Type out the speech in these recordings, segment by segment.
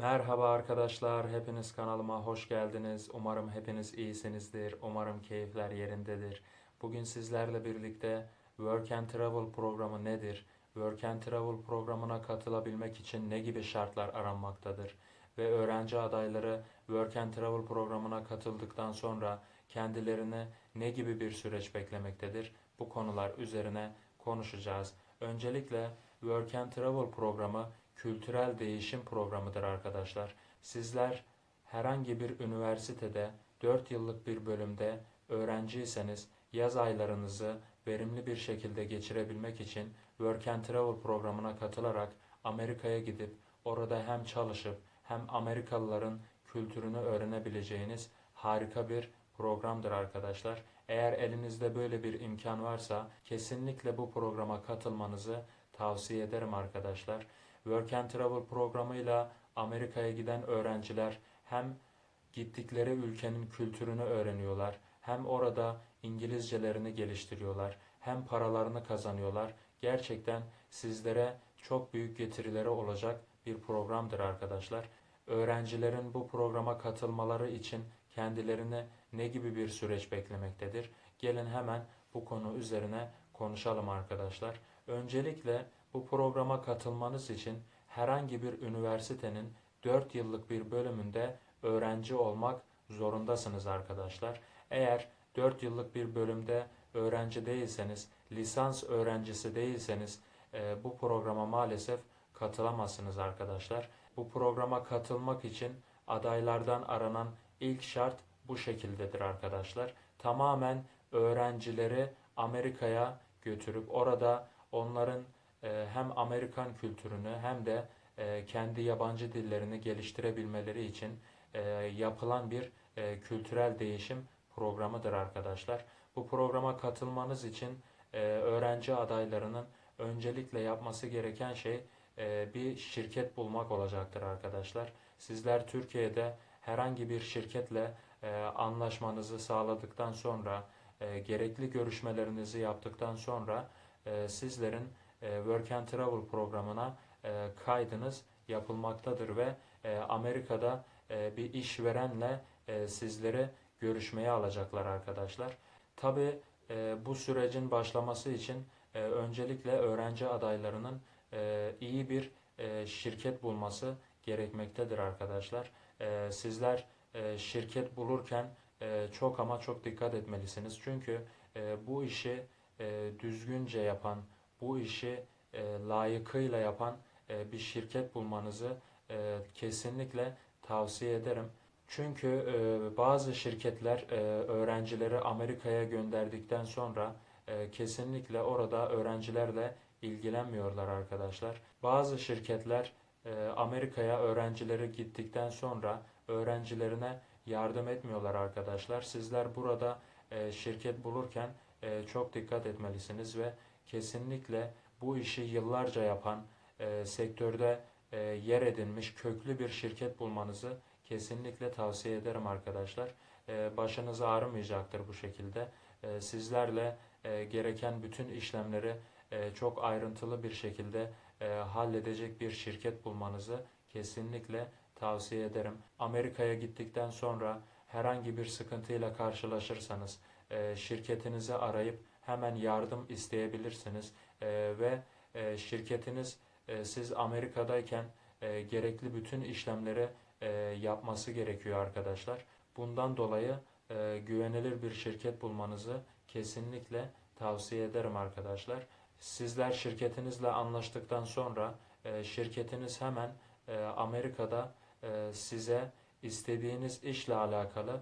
Merhaba arkadaşlar, hepiniz kanalıma hoş geldiniz. Umarım hepiniz iyisinizdir. Umarım keyifler yerindedir. Bugün sizlerle birlikte Work and Travel programı nedir? Work and Travel programına katılabilmek için ne gibi şartlar aranmaktadır? Ve öğrenci adayları Work and Travel programına katıldıktan sonra kendilerini ne gibi bir süreç beklemektedir? Bu konular üzerine konuşacağız. Öncelikle Work and Travel programı kültürel değişim programıdır arkadaşlar. Sizler herhangi bir üniversitede 4 yıllık bir bölümde öğrenciyseniz yaz aylarınızı verimli bir şekilde geçirebilmek için Work and Travel programına katılarak Amerika'ya gidip orada hem çalışıp hem Amerikalıların kültürünü öğrenebileceğiniz harika bir programdır arkadaşlar. Eğer elinizde böyle bir imkan varsa kesinlikle bu programa katılmanızı tavsiye ederim arkadaşlar. Work and Travel programıyla Amerika'ya giden öğrenciler hem gittikleri ülkenin kültürünü öğreniyorlar, hem orada İngilizcelerini geliştiriyorlar, hem paralarını kazanıyorlar. Gerçekten sizlere çok büyük getirileri olacak bir programdır arkadaşlar. Öğrencilerin bu programa katılmaları için kendilerini ne gibi bir süreç beklemektedir? Gelin hemen bu konu üzerine konuşalım arkadaşlar. Öncelikle bu programa katılmanız için herhangi bir üniversitenin 4 yıllık bir bölümünde öğrenci olmak zorundasınız arkadaşlar. Eğer 4 yıllık bir bölümde öğrenci değilseniz, lisans öğrencisi değilseniz e, bu programa maalesef katılamazsınız arkadaşlar. Bu programa katılmak için adaylardan aranan ilk şart bu şekildedir arkadaşlar. Tamamen öğrencileri Amerika'ya götürüp orada onların e, hem Amerikan kültürünü hem de e, kendi yabancı dillerini geliştirebilmeleri için e, yapılan bir kültürel değişim programıdır arkadaşlar. Bu programa katılmanız için öğrenci adaylarının öncelikle yapması gereken şey bir şirket bulmak olacaktır arkadaşlar. Sizler Türkiye'de herhangi bir şirketle anlaşmanızı sağladıktan sonra gerekli görüşmelerinizi yaptıktan sonra sizlerin e, Work and Travel programına e, kaydınız yapılmaktadır ve e, Amerika'da e, bir işverenle e, sizleri görüşmeye alacaklar arkadaşlar. Tabi bu sürecin başlaması için öncelikle öğrenci adaylarının iyi bir şirket bulması gerekmektedir arkadaşlar. Sizler şirket bulurken çok ama çok dikkat etmelisiniz. Çünkü bu işi düzgünce yapan, bu işi e, layıkıyla yapan e, bir şirket bulmanızı e, kesinlikle tavsiye ederim. Çünkü e, bazı şirketler e, öğrencileri Amerika'ya gönderdikten sonra e, kesinlikle orada öğrencilerle ilgilenmiyorlar arkadaşlar. Bazı şirketler e, Amerika'ya öğrencileri gittikten sonra öğrencilerine yardım etmiyorlar arkadaşlar. Sizler burada e, şirket bulurken e, çok dikkat etmelisiniz ve kesinlikle bu işi yıllarca yapan, e, sektörde e, yer edinmiş köklü bir şirket bulmanızı kesinlikle tavsiye ederim arkadaşlar. E, başınız ağrımayacaktır bu şekilde. E, sizlerle e, gereken bütün işlemleri e, çok ayrıntılı bir şekilde e, halledecek bir şirket bulmanızı kesinlikle tavsiye ederim. Amerika'ya gittikten sonra herhangi bir sıkıntıyla karşılaşırsanız e, şirketinizi arayıp hemen yardım isteyebilirsiniz E, ve e, şirketiniz e, siz Amerika'dayken e, gerekli bütün işlemleri e, yapması gerekiyor arkadaşlar. Bundan dolayı e, güvenilir bir şirket bulmanızı kesinlikle tavsiye ederim arkadaşlar. Sizler şirketinizle anlaştıktan sonra e, şirketiniz hemen e, Amerika'da e, size istediğiniz işle alakalı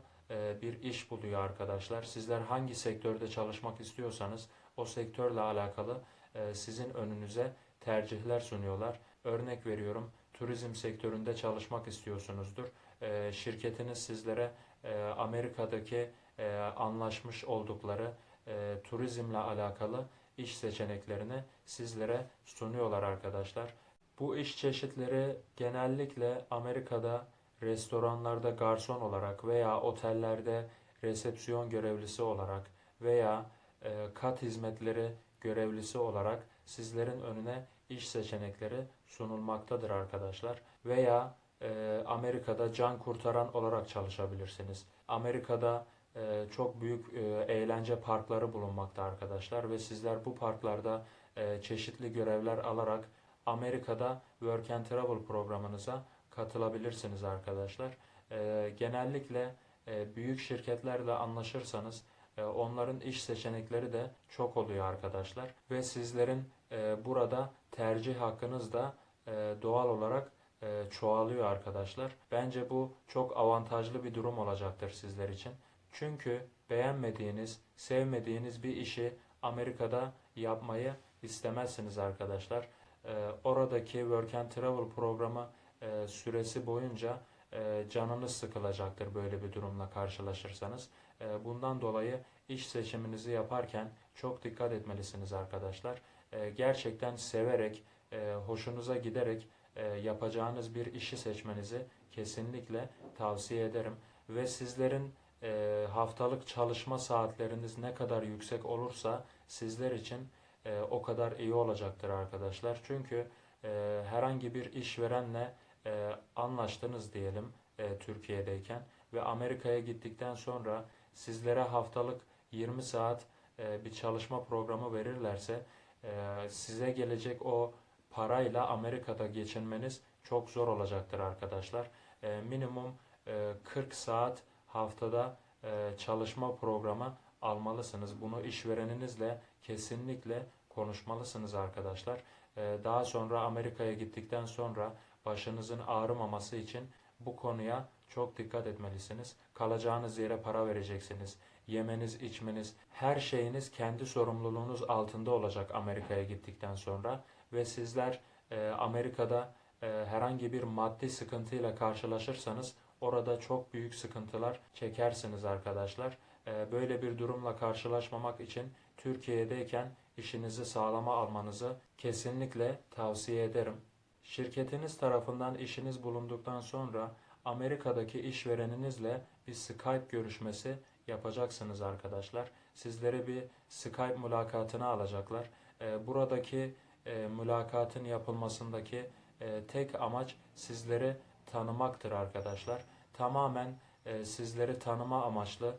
bir iş buluyor arkadaşlar. Sizler hangi sektörde çalışmak istiyorsanız o sektörle alakalı e, sizin önünüze tercihler sunuyorlar. Örnek veriyorum turizm sektöründe çalışmak istiyorsunuzdur. E, şirketiniz sizlere e, Amerika'daki e, anlaşmış oldukları e, turizmle alakalı iş seçeneklerini sizlere sunuyorlar arkadaşlar. Bu iş çeşitleri genellikle Amerika'da restoranlarda garson olarak veya otellerde resepsiyon görevlisi olarak veya e, kat hizmetleri görevlisi olarak sizlerin önüne iş seçenekleri sunulmaktadır arkadaşlar. Veya e, Amerika'da can kurtaran olarak çalışabilirsiniz. Amerika'da e, çok büyük e, eğlence parkları bulunmakta arkadaşlar ve sizler bu parklarda e, çeşitli görevler alarak Amerika'da Work and Travel programınıza katılabilirsiniz arkadaşlar. E, genellikle e, büyük şirketlerle anlaşırsanız e, onların iş seçenekleri de çok oluyor arkadaşlar ve sizlerin e, burada tercih hakkınız da e, doğal olarak e, çoğalıyor arkadaşlar. Bence bu çok avantajlı bir durum olacaktır sizler için. Çünkü beğenmediğiniz, sevmediğiniz bir işi Amerika'da yapmayı istemezsiniz arkadaşlar. E, oradaki Work and Travel programı e, süresi boyunca e, canınız sıkılacaktır böyle bir durumla karşılaşırsanız. E, bundan dolayı iş seçiminizi yaparken çok dikkat etmelisiniz arkadaşlar. E, gerçekten severek, e, hoşunuza giderek e, yapacağınız bir işi seçmenizi kesinlikle tavsiye ederim. Ve sizlerin e, haftalık çalışma saatleriniz ne kadar yüksek olursa sizler için e, o kadar iyi olacaktır arkadaşlar. Çünkü e, herhangi bir işverenle e, anlaştınız diyelim e, Türkiye'deyken ve Amerika'ya gittikten sonra sizlere haftalık 20 saat e, bir çalışma programı verirlerse e, size gelecek o parayla Amerika'da geçinmeniz çok zor olacaktır arkadaşlar. E, minimum e, 40 saat haftada e, çalışma programı almalısınız. Bunu işvereninizle kesinlikle konuşmalısınız arkadaşlar. E, daha sonra Amerika'ya gittikten sonra başınızın ağrımaması için bu konuya çok dikkat etmelisiniz. Kalacağınız yere para vereceksiniz. Yemeniz, içmeniz, her şeyiniz kendi sorumluluğunuz altında olacak Amerika'ya gittikten sonra ve sizler e, Amerika'da e, herhangi bir maddi sıkıntıyla karşılaşırsanız orada çok büyük sıkıntılar çekersiniz arkadaşlar. E, böyle bir durumla karşılaşmamak için Türkiye'deyken işinizi sağlama almanızı kesinlikle tavsiye ederim. Şirketiniz tarafından işiniz bulunduktan sonra Amerika'daki işvereninizle bir Skype görüşmesi yapacaksınız arkadaşlar. Sizlere bir Skype mülakatına alacaklar. E, buradaki e, mülakatın yapılmasındaki e, tek amaç sizleri tanımaktır arkadaşlar. Tamamen e, sizleri tanıma amaçlı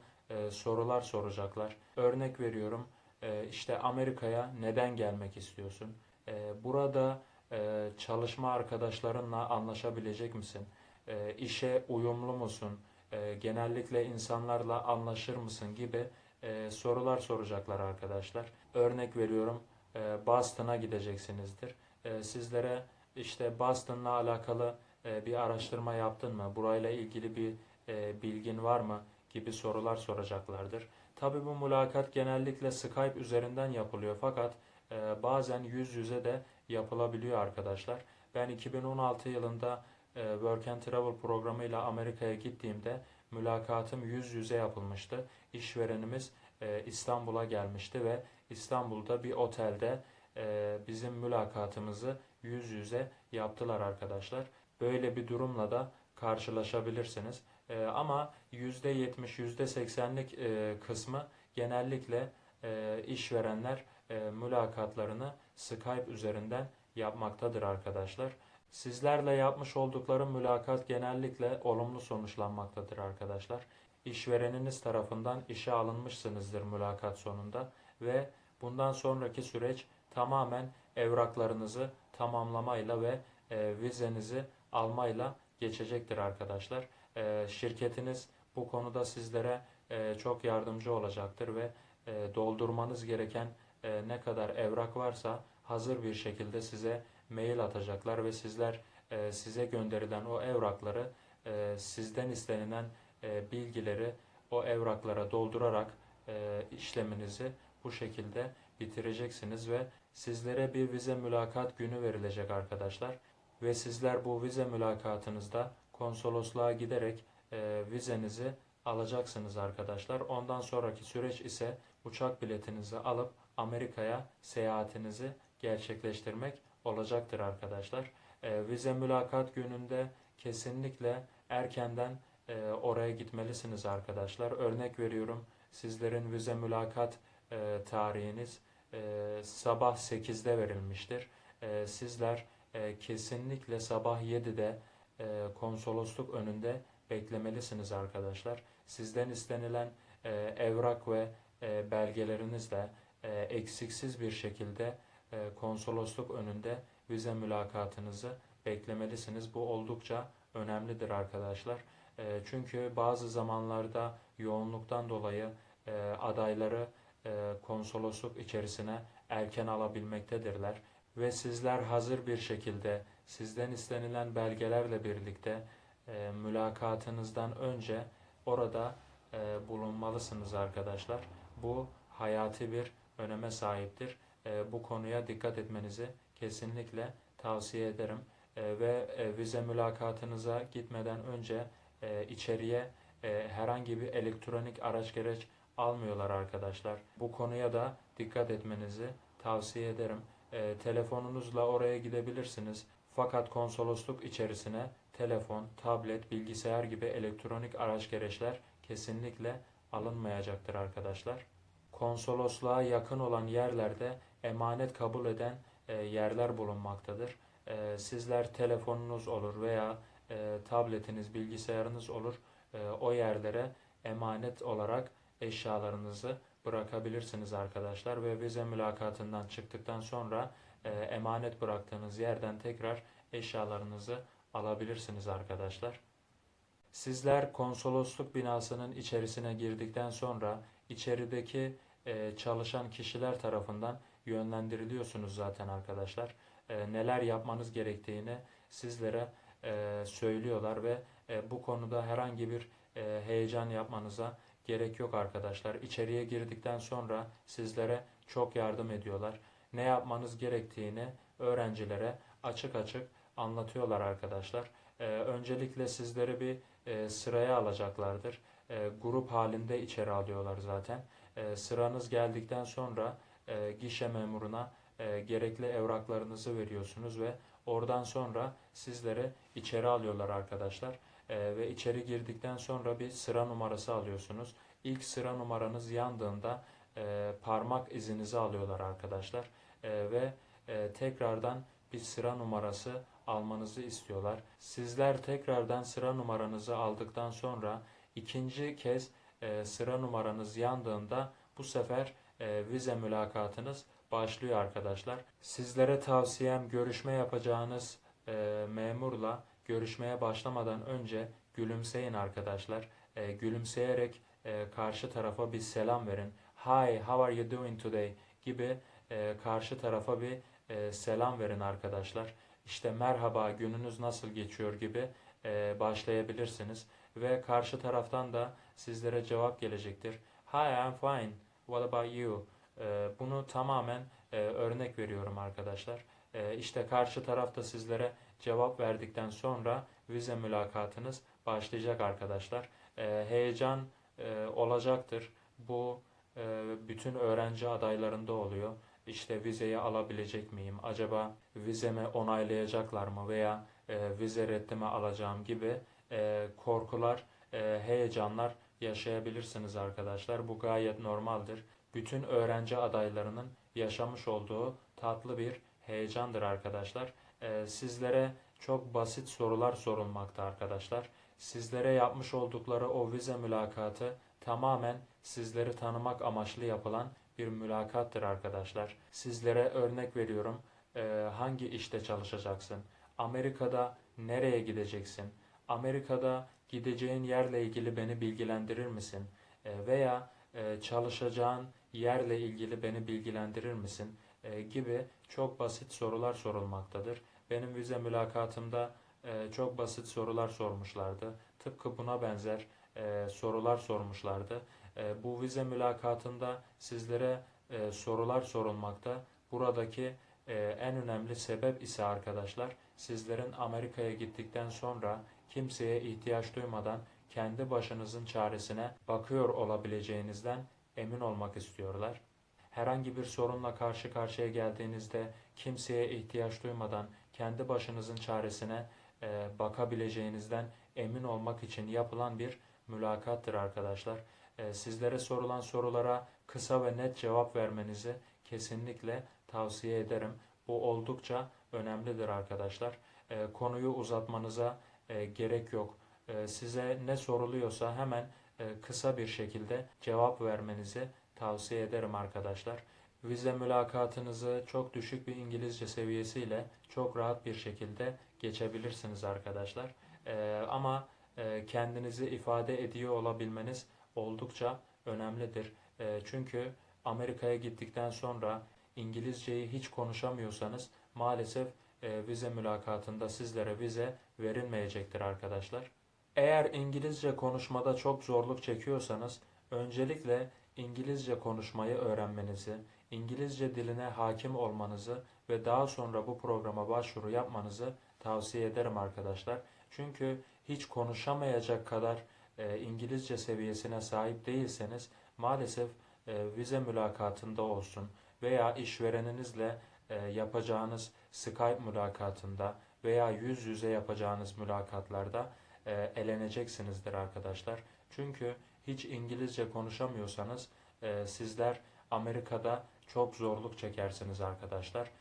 sorular soracaklar. Örnek veriyorum işte Amerika'ya neden gelmek istiyorsun? Burada e, çalışma arkadaşlarınla anlaşabilecek misin? E, işe uyumlu musun? E, genellikle insanlarla anlaşır mısın gibi e, sorular soracaklar arkadaşlar. Örnek veriyorum e, Boston'a gideceksinizdir. E, sizlere işte Boston'la alakalı e, bir araştırma yaptın mı? Burayla ilgili bir bilgin var mı? gibi sorular soracaklardır. Tabii bu mülakat genellikle Skype üzerinden yapılıyor fakat e, bazen yüz yüze de yapılabiliyor arkadaşlar. Ben 2016 yılında e, Work and Travel programıyla Amerika'ya gittiğimde mülakatım yüz yüze yapılmıştı. İşverenimiz e, İstanbul'a gelmişti ve İstanbul'da bir otelde e, bizim mülakatımızı yüz yüze yaptılar arkadaşlar. Böyle bir durumla da karşılaşabilirsiniz. Ama %70, %80'lik e, kısmı genellikle e, işverenler e, mülakatlarını Skype üzerinden yapmaktadır arkadaşlar. Sizlerle yapmış oldukları mülakat genellikle olumlu sonuçlanmaktadır arkadaşlar. İşvereniniz tarafından işe alınmışsınızdır mülakat sonunda ve bundan sonraki süreç tamamen evraklarınızı tamamlamayla ve e, vizenizi almayla geçecektir arkadaşlar. E, şirketiniz bu konuda sizlere e, çok yardımcı olacaktır ve e, doldurmanız gereken e, ne kadar evrak varsa hazır bir şekilde size mail atacaklar ve sizler e, size gönderilen o evrakları e, sizden istenilen e, bilgileri o evraklara doldurarak e, işleminizi bu şekilde bitireceksiniz ve sizlere bir vize mülakat günü verilecek arkadaşlar ve sizler bu vize mülakatınızda konsolosluğa giderek e, vizenizi alacaksınız arkadaşlar. Ondan sonraki süreç ise uçak biletinizi alıp Amerika'ya seyahatinizi gerçekleştirmek olacaktır arkadaşlar. E, vize mülakat gününde kesinlikle erkenden e, oraya gitmelisiniz arkadaşlar. Örnek veriyorum sizlerin vize mülakat e, tarihiniz e, sabah 8'de verilmiştir. E, sizler e, kesinlikle sabah 7'de e, konsolosluk önünde beklemelisiniz arkadaşlar. Sizden istenilen e, evrak ve e, belgelerinizle e, eksiksiz bir şekilde e, konsolosluk önünde vize mülakatınızı beklemelisiniz. Bu oldukça önemlidir arkadaşlar. E, çünkü bazı zamanlarda yoğunluktan dolayı e, adayları e, konsolosluk içerisine erken alabilmektedirler ve sizler hazır bir şekilde sizden istenilen belgelerle birlikte e, mülakatınızdan önce orada e, bulunmalısınız arkadaşlar. Bu hayati bir öneme sahiptir. E, bu konuya dikkat etmenizi kesinlikle tavsiye ederim. E, ve e, vize mülakatınıza gitmeden önce e, içeriye e, herhangi bir elektronik araç gereç almıyorlar arkadaşlar. Bu konuya da dikkat etmenizi tavsiye ederim. E, telefonunuzla oraya gidebilirsiniz. Fakat konsolosluk içerisine telefon, tablet, bilgisayar gibi elektronik araç gereçler kesinlikle alınmayacaktır arkadaşlar. Konsolosluğa yakın olan yerlerde emanet kabul eden e, yerler bulunmaktadır. E, sizler telefonunuz olur veya e, tabletiniz, bilgisayarınız olur. O yerlere emanet olarak eşyalarınızı bırakabilirsiniz arkadaşlar ve vize mülakatından çıktıktan sonra emanet bıraktığınız yerden tekrar eşyalarınızı alabilirsiniz arkadaşlar. Sizler konsolosluk binasının içerisine girdikten sonra içerideki e, çalışan kişiler tarafından yönlendiriliyorsunuz zaten arkadaşlar. E, neler yapmanız gerektiğini sizlere e, söylüyorlar ve e, bu konuda herhangi bir e, heyecan yapmanıza gerek yok arkadaşlar. İçeriye girdikten sonra sizlere çok yardım ediyorlar. Ne yapmanız gerektiğini öğrencilere açık açık anlatıyorlar arkadaşlar. E, öncelikle sizleri bir e, sıraya alacaklardır. E, grup halinde içeri alıyorlar zaten. E, sıranız geldikten sonra e, gişe memuruna e, gerekli evraklarınızı veriyorsunuz ve oradan sonra sizleri içeri alıyorlar arkadaşlar. E, ve içeri girdikten sonra bir sıra numarası alıyorsunuz. İlk sıra numaranız yandığında e, parmak izinizi alıyorlar arkadaşlar. E, ve e, tekrardan bir sıra numarası almanızı istiyorlar. Sizler tekrardan sıra numaranızı aldıktan sonra ikinci kez e, sıra numaranız yandığında bu sefer e, vize mülakatınız başlıyor arkadaşlar. Sizlere tavsiyem görüşme yapacağınız e, memurla görüşmeye başlamadan önce gülümseyin arkadaşlar. E, gülümseyerek e, karşı tarafa bir selam verin. Hi, how are you doing today gibi e, karşı tarafa bir e, selam verin arkadaşlar. İşte merhaba gününüz nasıl geçiyor gibi e, başlayabilirsiniz ve karşı taraftan da sizlere cevap gelecektir. Hi, I'm fine. What about you? E, bunu tamamen e, örnek veriyorum arkadaşlar. E, işte karşı tarafta sizlere cevap verdikten sonra vize mülakatınız başlayacak arkadaşlar. E, heyecan e, olacaktır. Bu e, bütün öğrenci adaylarında oluyor. İşte vizeyi alabilecek miyim? Acaba vizemi onaylayacaklar mı? Veya e, vize reddimi alacağım gibi e, korkular, e, heyecanlar yaşayabilirsiniz arkadaşlar. Bu gayet normaldir. Bütün öğrenci adaylarının yaşamış olduğu tatlı bir heyecandır arkadaşlar. E, sizlere çok basit sorular sorulmakta arkadaşlar. Sizlere yapmış oldukları o vize mülakatı tamamen sizleri tanımak amaçlı yapılan bir mülakattır arkadaşlar. Sizlere örnek veriyorum. Ee, hangi işte çalışacaksın? Amerika'da nereye gideceksin? Amerika'da gideceğin yerle ilgili beni bilgilendirir misin? Ee, veya e, çalışacağın yerle ilgili beni bilgilendirir misin? Ee, gibi çok basit sorular sorulmaktadır. Benim vize mülakatımda e, çok basit sorular sormuşlardı. Tıpkı buna benzer e, sorular sormuşlardı. E, bu vize mülakatında sizlere e, sorular sorulmakta. Buradaki e, en önemli sebep ise arkadaşlar sizlerin Amerika'ya gittikten sonra kimseye ihtiyaç duymadan kendi başınızın çaresine bakıyor olabileceğinizden emin olmak istiyorlar. Herhangi bir sorunla karşı karşıya geldiğinizde kimseye ihtiyaç duymadan kendi başınızın çaresine e, bakabileceğinizden emin olmak için yapılan bir mülakattır arkadaşlar. E, sizlere sorulan sorulara kısa ve net cevap vermenizi kesinlikle tavsiye ederim. Bu oldukça önemlidir arkadaşlar. E, konuyu uzatmanıza e, gerek yok. E, size ne soruluyorsa hemen e, kısa bir şekilde cevap vermenizi tavsiye ederim arkadaşlar. Vize mülakatınızı çok düşük bir İngilizce seviyesiyle çok rahat bir şekilde geçebilirsiniz arkadaşlar. Ama e, kendinizi ifade ediyor olabilmeniz oldukça önemlidir. E, çünkü Amerika'ya gittikten sonra İngilizceyi hiç konuşamıyorsanız maalesef e, vize mülakatında sizlere vize verilmeyecektir arkadaşlar. Eğer İngilizce konuşmada çok zorluk çekiyorsanız öncelikle İngilizce konuşmayı öğrenmenizi, İngilizce diline hakim olmanızı ve daha sonra bu programa başvuru yapmanızı tavsiye ederim arkadaşlar. Çünkü hiç konuşamayacak kadar e, İngilizce seviyesine sahip değilseniz maalesef e, vize mülakatında olsun veya işvereninizle e, yapacağınız Skype mülakatında veya yüz yüze yapacağınız mülakatlarda e, eleneceksinizdir arkadaşlar. Çünkü hiç İngilizce konuşamıyorsanız e, sizler Amerika'da çok zorluk çekersiniz arkadaşlar.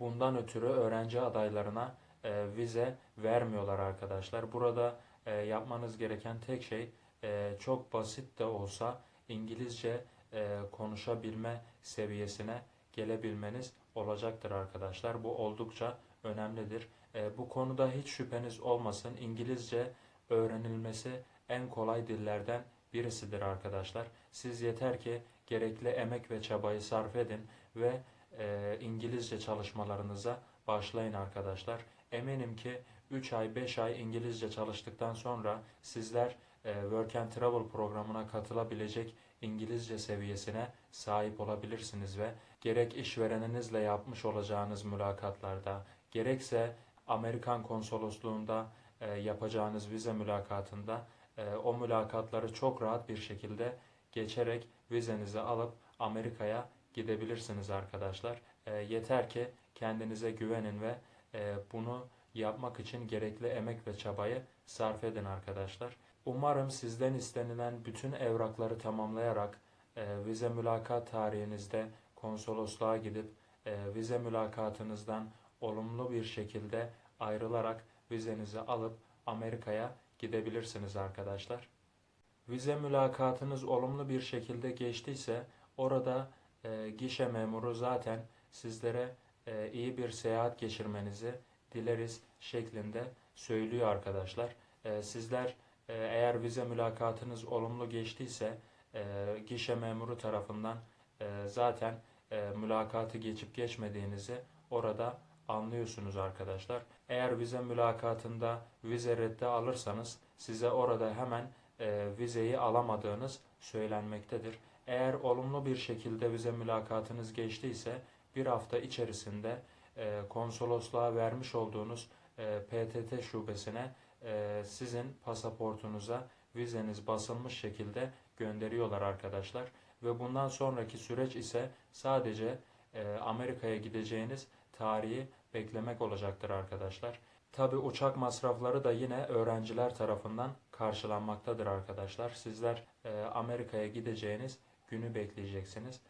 Bundan ötürü öğrenci adaylarına e, vize vermiyorlar arkadaşlar. Burada e, yapmanız gereken tek şey e, çok basit de olsa İngilizce e, konuşabilme seviyesine gelebilmeniz olacaktır arkadaşlar. Bu oldukça önemlidir. E, bu konuda hiç şüpheniz olmasın. İngilizce öğrenilmesi en kolay dillerden birisidir arkadaşlar. Siz yeter ki gerekli emek ve çabayı sarf edin ve e, İngilizce çalışmalarınıza başlayın arkadaşlar. Eminim ki 3 ay 5 ay İngilizce çalıştıktan sonra sizler e, Work and Travel programına katılabilecek İngilizce seviyesine sahip olabilirsiniz ve gerek işvereninizle yapmış olacağınız mülakatlarda gerekse Amerikan konsolosluğunda e, yapacağınız vize mülakatında e, o mülakatları çok rahat bir şekilde geçerek vizenizi alıp Amerika'ya gidebilirsiniz arkadaşlar. E, yeter ki kendinize güvenin ve bunu yapmak için gerekli emek ve çabayı sarf edin arkadaşlar. Umarım sizden istenilen bütün evrakları tamamlayarak e, vize mülakat tarihinizde konsolosluğa gidip e, vize mülakatınızdan olumlu bir şekilde ayrılarak vizenizi alıp Amerika'ya gidebilirsiniz arkadaşlar. Vize mülakatınız olumlu bir şekilde geçtiyse orada e, gişe memuru zaten sizlere e, iyi bir seyahat geçirmenizi dileriz şeklinde söylüyor arkadaşlar. E, sizler e, eğer vize mülakatınız olumlu geçtiyse e, gişe memuru tarafından e, zaten e, mülakatı geçip geçmediğinizi orada anlıyorsunuz arkadaşlar. Eğer vize mülakatında vize reddi alırsanız size orada hemen e, vizeyi alamadığınız söylenmektedir. Eğer olumlu bir şekilde vize mülakatınız geçtiyse bir hafta içerisinde e, konsolosluğa vermiş olduğunuz e, PTT şubesine e, sizin pasaportunuza vizeniz basılmış şekilde gönderiyorlar arkadaşlar. Ve bundan sonraki süreç ise sadece Amerika'ya gideceğiniz tarihi beklemek olacaktır arkadaşlar. Tabi uçak masrafları da yine öğrenciler tarafından karşılanmaktadır arkadaşlar. Sizler Amerika'ya gideceğiniz günü bekleyeceksiniz.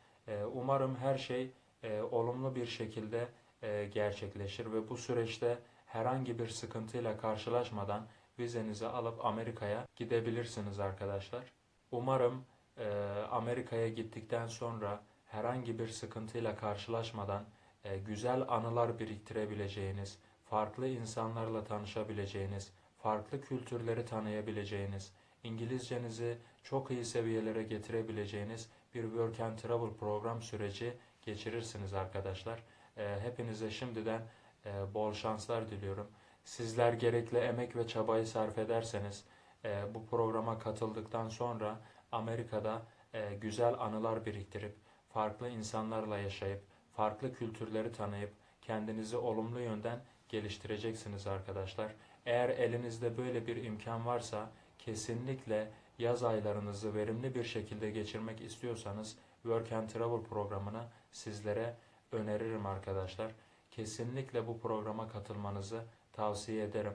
Umarım her şey e, olumlu bir şekilde e, gerçekleşir ve bu süreçte herhangi bir sıkıntıyla karşılaşmadan vizenizi alıp Amerika'ya gidebilirsiniz arkadaşlar. Umarım e, Amerika'ya gittikten sonra herhangi bir sıkıntıyla karşılaşmadan e, güzel anılar biriktirebileceğiniz, farklı insanlarla tanışabileceğiniz, farklı kültürleri tanıyabileceğiniz, İngilizcenizi çok iyi seviyelere getirebileceğiniz bir Work and Travel program süreci geçirirsiniz arkadaşlar. E, hepinize şimdiden e, bol şanslar diliyorum. Sizler gerekli emek ve çabayı sarf ederseniz e, bu programa katıldıktan sonra Amerika'da e, güzel anılar biriktirip farklı insanlarla yaşayıp farklı kültürleri tanıyıp kendinizi olumlu yönden geliştireceksiniz arkadaşlar. Eğer elinizde böyle bir imkan varsa kesinlikle yaz aylarınızı verimli bir şekilde geçirmek istiyorsanız Work and Travel programını sizlere öneririm arkadaşlar. Kesinlikle bu programa katılmanızı tavsiye ederim.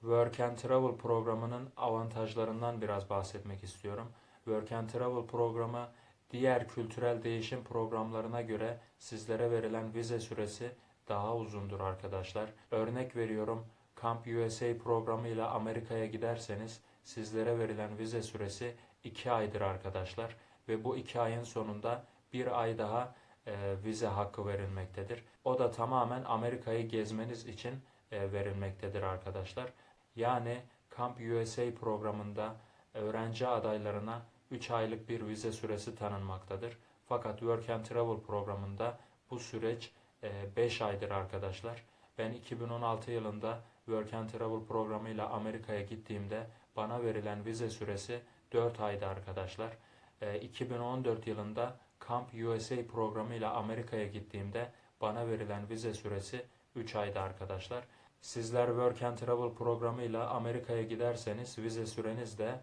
Work and Travel programının avantajlarından biraz bahsetmek istiyorum. Work and Travel programı diğer kültürel değişim programlarına göre sizlere verilen vize süresi daha uzundur arkadaşlar. Örnek veriyorum Camp USA programıyla Amerika'ya giderseniz sizlere verilen vize süresi 2 aydır arkadaşlar ve bu 2 ayın sonunda bir ay daha e, vize hakkı verilmektedir. O da tamamen Amerika'yı gezmeniz için e, verilmektedir arkadaşlar. Yani Camp USA programında öğrenci adaylarına 3 aylık bir vize süresi tanınmaktadır. Fakat Work and Travel programında bu süreç 5 aydır arkadaşlar. Ben 2016 yılında Work and Travel programıyla Amerika'ya gittiğimde bana verilen vize süresi 4 aydı arkadaşlar. E, 2014 yılında Camp USA programıyla Amerika'ya gittiğimde bana verilen vize süresi 3 aydı arkadaşlar. Sizler Work and Travel programıyla Amerika'ya giderseniz vize süreniz de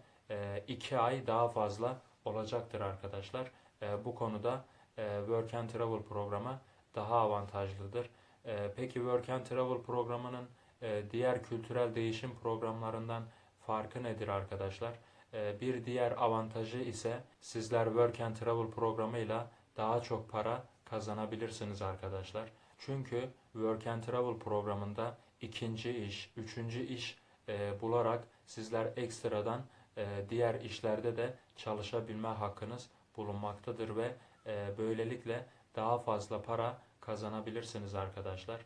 2 ay daha fazla olacaktır arkadaşlar. E, bu konuda e, Work and Travel programı daha avantajlıdır. E, peki Work and Travel programının e, diğer kültürel değişim programlarından farkı nedir arkadaşlar? E, bir diğer avantajı ise sizler Work and Travel programıyla daha çok para kazanabilirsiniz arkadaşlar. Çünkü Work and Travel programında ikinci iş, üçüncü iş e, bularak sizler ekstradan e, diğer işlerde de çalışabilme hakkınız bulunmaktadır ve e, böylelikle daha fazla para kazanabilirsiniz arkadaşlar.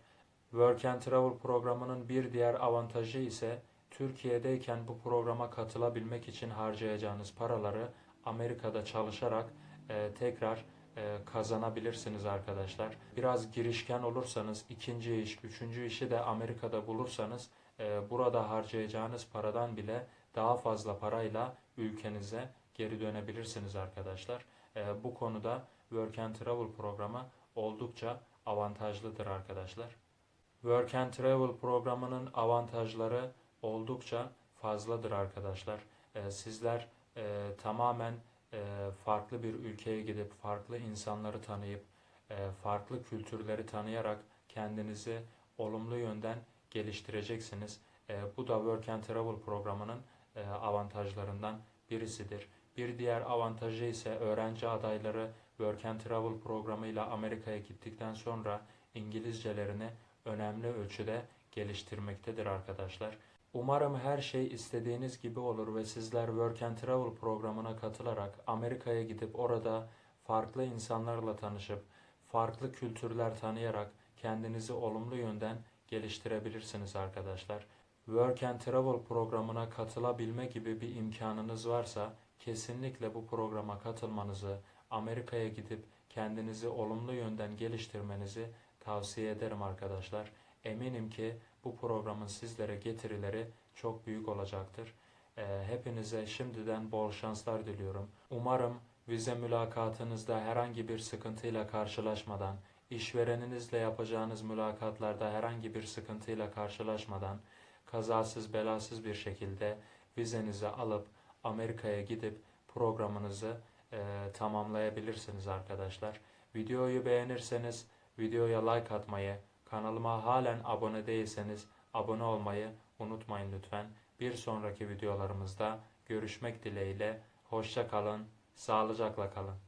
Work and Travel programının bir diğer avantajı ise Türkiye'deyken bu programa katılabilmek için harcayacağınız paraları Amerika'da çalışarak e, tekrar e, kazanabilirsiniz arkadaşlar. Biraz girişken olursanız ikinci iş, üçüncü işi de Amerika'da bulursanız e, burada harcayacağınız paradan bile daha fazla parayla ülkenize geri dönebilirsiniz arkadaşlar. E, bu konuda Work and Travel programı oldukça avantajlıdır arkadaşlar. Work and Travel programının avantajları oldukça fazladır arkadaşlar. Ee, sizler e, tamamen e, farklı bir ülkeye gidip farklı insanları tanıyıp e, farklı kültürleri tanıyarak kendinizi olumlu yönden geliştireceksiniz. Bu da Work and Travel programının avantajlarından birisidir. Bir diğer avantajı ise öğrenci adayları Work and Travel programıyla Amerika'ya gittikten sonra İngilizcelerini önemli ölçüde geliştirmektedir arkadaşlar. Umarım her şey istediğiniz gibi olur ve sizler Work and Travel programına katılarak Amerika'ya gidip orada farklı insanlarla tanışıp farklı kültürler tanıyarak kendinizi olumlu yönden geliştirebilirsiniz arkadaşlar. Work and Travel programına katılabilme gibi bir imkanınız varsa kesinlikle bu programa katılmanızı, Amerika'ya gidip kendinizi olumlu yönden geliştirmenizi tavsiye ederim arkadaşlar. Eminim ki bu programın sizlere getirileri çok büyük olacaktır. Ee, hepinize şimdiden bol şanslar diliyorum. Umarım vize mülakatınızda herhangi bir sıkıntıyla karşılaşmadan, işvereninizle yapacağınız mülakatlarda herhangi bir sıkıntıyla karşılaşmadan, kazasız belasız bir şekilde vizenizi alıp Amerika'ya gidip programınızı e, tamamlayabilirsiniz arkadaşlar. Videoyu beğenirseniz videoya like atmayı, kanalıma halen abone değilseniz abone olmayı unutmayın lütfen. Bir sonraki videolarımızda görüşmek dileğiyle. Hoşça kalın, sağlıcakla kalın.